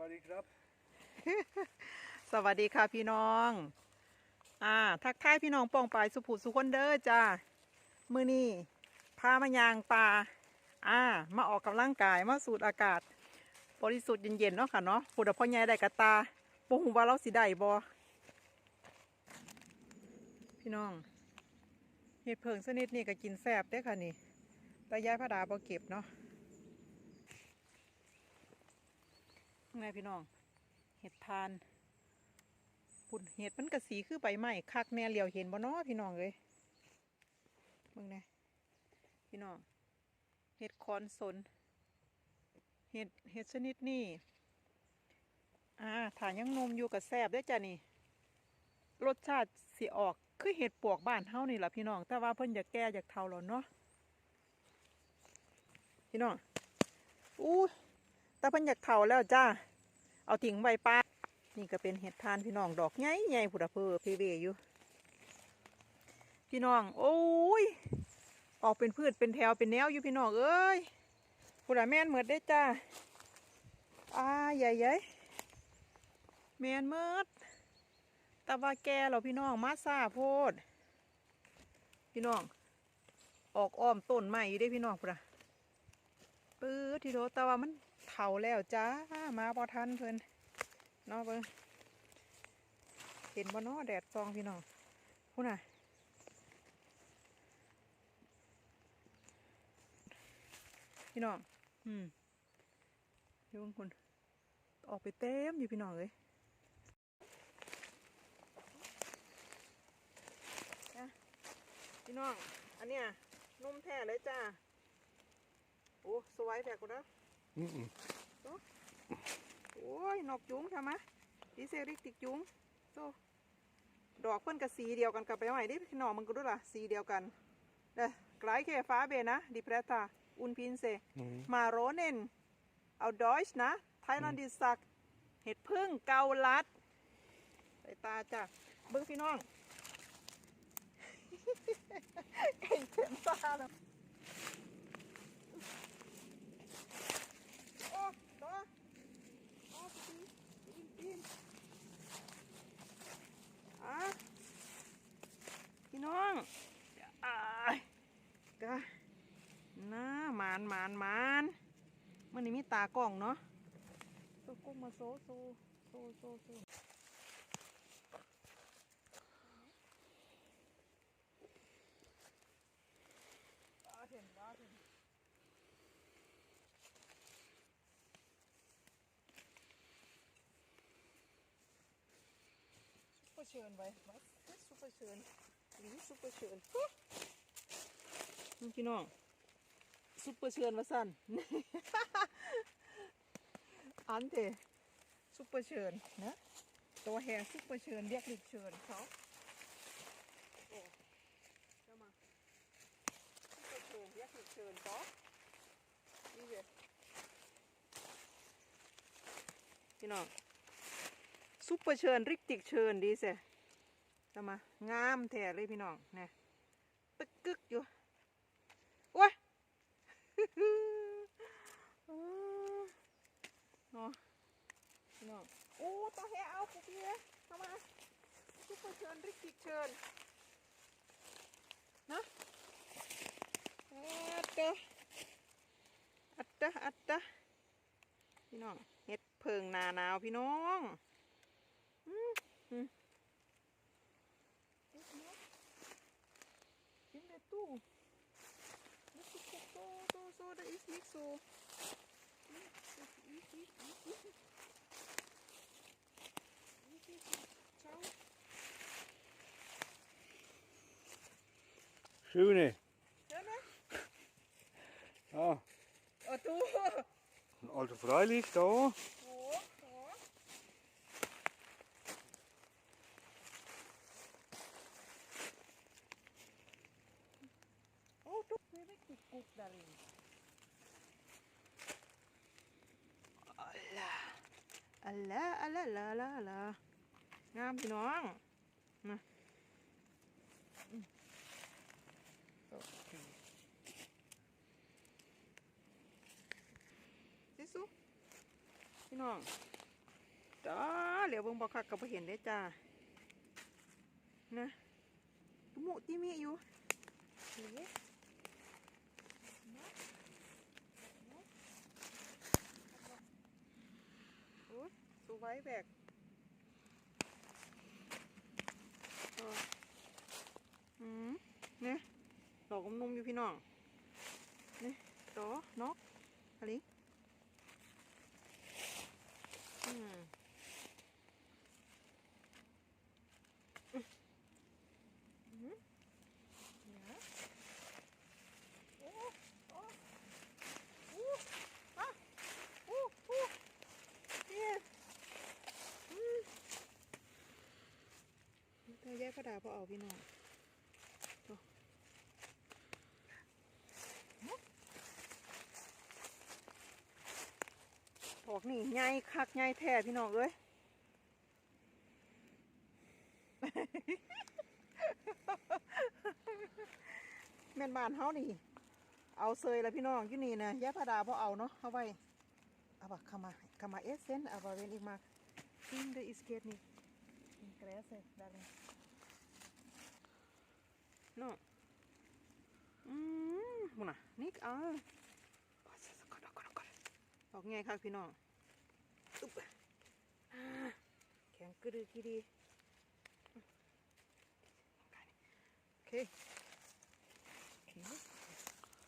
วัสดีครับ สวัสดีค่ะพี่น้อง อ่า ทักทายพี่น้องปองปายสุภูสุคนเด้อจ้ามือนี้พามายางป่า อ่า มาออกกำลังกายมาสูดอากาศ บริสุทธิ์เย็นๆเนาะค่ะเนาะพูดพ่อใหญ่ได้กระตาบ่ฮู้ว่าเราสิได้บ่พี่น้องเห็ดเพิงสนิดนี่ก็กินแซบเด้ค่ะนี่แต่ยายพระดาบ่เก็บเนาะ ไงพี่น้อง เห็ดทานปุ่นเห็ดมันกระสีคือใบไม้คักแน่เหลียวเห็นบ่เนาะพี่น้องเลยเบิ่งน่พี่น้อง เห็ดคอนสน เห็ดเห็ดชนิดนี้อ่าถ้ายังนมอยู่กับแซบเด้จ้ะนี่ รสชาติสิออกคือเห็ดปวกบ้านเฮานี่แหละพี่น้อง แต่ว่าเพิ่นอยากแก่อยากเฒ่าแล้วเนาะพี่น้องอู้ แต่พิ่นอยากเฒ่าแล้วจ้า เอาทิ้งไวป้า นี่ก็เป็นเห็ดทานพี่น้องดอกใหญ่ใหญ่ผุดเพอเพเวอยู่ พี่น้อง โอ้ย ออกเป็นพืชเป็นแถวเป็นแนวอยู่พี่น้องเอ้ยผุดแม่นเหมือดได้จ้าอ่าใหญ่ใหญ่แมนเมิดตะว่าแกเราพี่น้องมาซาโพด พี่น้อง ออกอ้อมต้นใหม่อยู่ได้พี่น้องพุ่นอะปื้อทีโดแต่ว่ามัน เฒ่าแล้วจ้ามาพอทันเพิ่นนาะเบิ่งเห็นบ่นาะแดดซองพี่น้องพูน่ะพี่น้องอืมยวเบิ่งคุณออกไปเต็มอยู่พี่น้องเลยพี่น้อง อันเนี้ยนุ่มแท้เลยจ้า โอ้ สวยแท้กูนะ โอ้ยนกจุ้งใช่ไหมดิเซริกติกจุ้งโซดอกเพิ่นกับสีเดียวกันกับไปใหม่ดิพี่น้องมันก็ดูล่ะสีเดียวกันเด้อกลายแค่ฟ้าเบนะดิเพรตาอุนพินเซ Mm. มาโรเนนเอาดอยช์นะไทยแลนดิสักเห็ดพึ่งเกาลัดใส่ตาจ้ะเบิ้งพี่น้องไก่เต็มตาแล้วโอ้ต่อโอ้ปีนปีนอะพี่น้องอ่ายกะ น้ามานมานมานมันนี่มีตากล้องเนาะโซกุ้งมาโซโซโซโซโซเห็นว้าเห็นซุปเปอร์เชิญไว้ไว้ซุปเปอร์เชิญหรือซุปเปอร์เชิญนี่พี่น้อง ซุปเปอร์เชิญมาสั่นอันเถซุปเปอร์เชิญนะตัวแหงซุปเปอร์เชิญเรียกลิกเชิญเขาโอ้เจ้ามาซุปเปอร์เชิญเรียกลิกเชิญเขานี่เลยพี่น้องซุปเปอร์เชิญริกติกเชิญดีเสจะมางามแท้เลยพี่น้องเนี่ยตึกกึกอยู่โอ้ย อ๋อเนาะพี่ น้องโอ้ต่อแหเอาปุ๊บเยเข้ามาซุปเปอร์เชิญริกติเชิญนะอัดเตะอัดเตะอัดเตะพี่น้องเห็ดเพิงนาหนาวพี่น้องอืมอืมเฮ็ดเนาะกินได้ตู้ Das ist doch so, so, so, das ist nicht so. Hm, Das ist nicht, nicht, nicht, nicht. Nicht, nicht, Ciao. Schöne. Schöne? Ja. Ah, du. Ein alter Freilich da. Wo? Wo? Oh, du bist wirklich gut darin. Allah. Allah, Allah, la, la. งามพี่น้องนะอืมโอเคซิสุพี่น้องจ้าเหลียวเบิ่งบ่คักก็บ่เห็นได้จ้านะตุมุจิมีอยู่นี่โอ้ยสูไว้แบกเอออืมเนี่ยด พี่น้อง นี่ดอกนกอะไรอืม Ja. Oh, oh. Oeh, ah. Oeh, oeh. Hier. Mm. ถ้าแยกกระดาษพอเอาพี่น้องโอ้ด อกนี่ใหญ่คักใหญ่แท้พี่น้องเอ้ยแม่นบานเฮานี่ เอาเซยแล้วพี่น้องอยู่นี่นะยาพาดาพอเอาเนาะเอาไว้เอาบักขามาขามาเอสเซนเอาไว้เวนอีกมาซิงเดอิสเกตนี่กระเซดาเลยเนาะอืมมุน่ะนี่เอาก่ออนก่อนออกไงครับพี่น้องตุ๊บอ่าแข็ง กระดือกีดีโอเค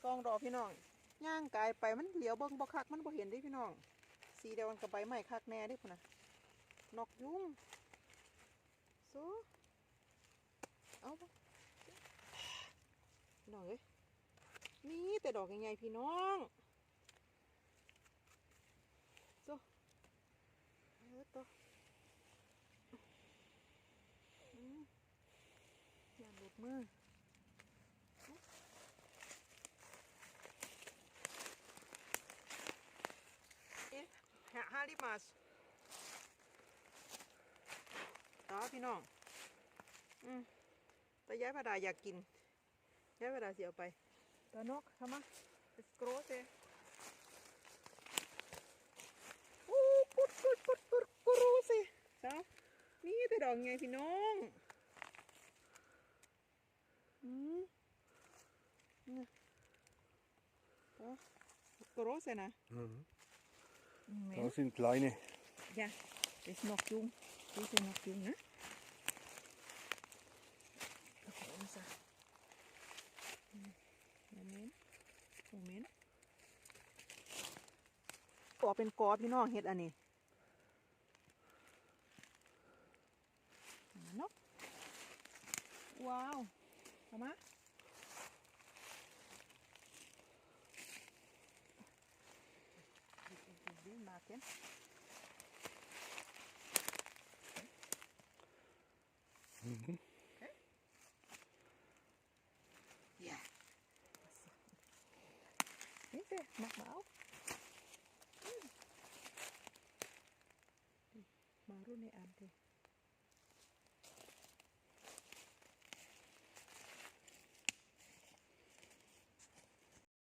ซองดอกพี่น้องย่างกายไปมันเหลียวเบิ่งบ่คักมันบ่เห็นเด้พี่น้อง สีเดียวกันกับใบไม้คักแน่เด้พุ่นนะนกยุงโซเอาบ่น้องเอ้ยมีแต่ดอกใหญ่ๆพี่น้องโซเออตัวอืมอย่าหลุด มือฮะฮาริมาสต่อพี่น้อง อืมแต่ย้ายพระดาอยากกินย้ายพระดาเสียไปตานกทำมาสโกรเซอู้ปุดปุดปุดปุดกรูเซจ้านี่แต่ดอกไงพี่น้อง อืมนี่ต่ อกรูเซนะ Mhm. Moment. Da sind kleine. Ja, das ist noch jung. Die sind noch jung, ne? Okay, unser. Hm, Moment. Moment. กอเป็นกอพี่น้องเห็ดอันนี้เนาะว้าวเอามา ดีมากเห็น Mhm. Ja. Hilfe, mach mal auf. Hm. Mal runter an die.